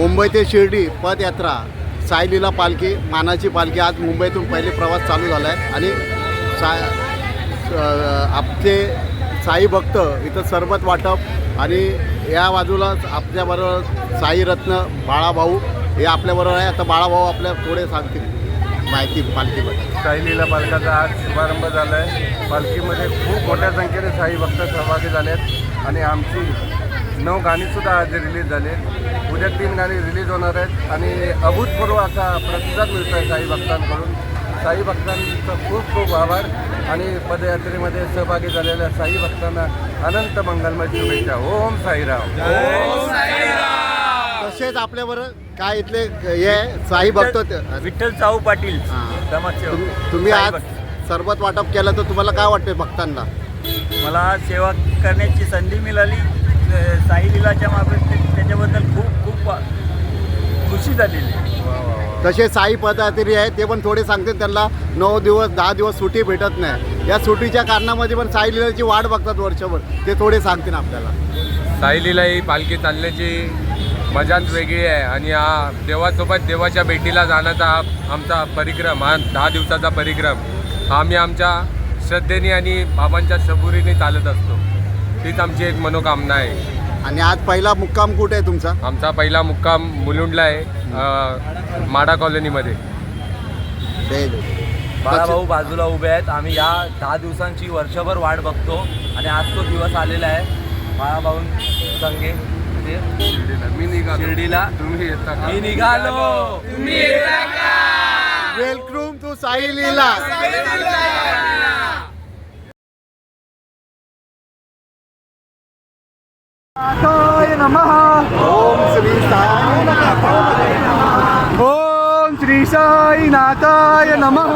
मुंबई ते शिर्डी पदयात्रा सायलीला पालखी मानाची पालखी. आज मुंबईतून पहिले प्रवास चालू झाला आहे आणि सा आपले साई भक्त इथं सरबत वाटप आणि या बाजूलाच आपल्याबरोबर साई रत्न बाळाभाऊ हे आपल्याबरोबर आहे. आता बाळाभाऊ आपल्या थोडे सांगतील माहिती पालखीमध्ये साईलीला पालखाचा आज शुभारंभ झाला आहे पालखीमध्ये खूप मोठ्या संख्येने साई भक्त सहभागी झाले आहेत आणि आमची नऊ गाणीसुद्धा आज रिलीज झाले. उद्या तीन गाणी रिलीज होणार आहेत आणि अभूतपूर्व असा प्रतिसाद मिळतो आहे साई भक्तांकडून. साई भक्तांचं खूप खूप आभार आणि पदयात्रेमध्ये सहभागी झालेल्या साई भक्तांना अनंत मंगलमय शुभेच्छा. ओम साईराम. तसेच आपल्याबरोबर काय इथले हे आहे, साई भक्त विठ्ठल चाऊ पाटील हां. तुम- तुम्ही साई आज. सरबत वाटप केलं तर तुम्हाला काय वाटते भक्तांना? मला सेवा करण्याची संधी मिळाली. अ, साई लिलाच्या बाबतीत त्याच्याबद्दल खूप खूप खुशी झालेली आहे. तसे साई पदाधिकारी आहेत ते पण थोडे सांगतील त्यांना नऊ दिवस दहा दिवस सुट्टी भेटत नाही. या सुट्टीच्या कारणामध्ये पण साई लिलाची वाट बघतात वर्षभर ते थोडे सांगतील आपल्याला. साईलीला ही पालखी चालण्याची मजाच वेगळी आहे आणि हा देवासोबत देवाच्या भेटीला जाण्याचा हा आमचा परिक्रम हा दहा दिवसाचा परिक्रम. हा आम्ही आमच्या श्रद्धेने आणि बाबांच्या सबुरीने चालत असतो. तीच आमची एक मनोकामना आहे. आणि आज पहिला मुक्काम कुठे आहे तुमचा? आमचा पहिला मुक्काम मुलुंडला आहे माडा कॉलनीमध्ये. बाळाभाऊ बाजूला उभे आहेत. आम्ही या दहा दिवसांची वर्षभर वाट बघतो आणि आज तो दिवस आलेला आहे. बाळाभाऊ संगे ते मी निघालो. शिर्डीला. तुम्ही येता का? मी निघालो. Welcome to Sai Leela. ओम श्री साई ओम श्री साईनाथाय नमः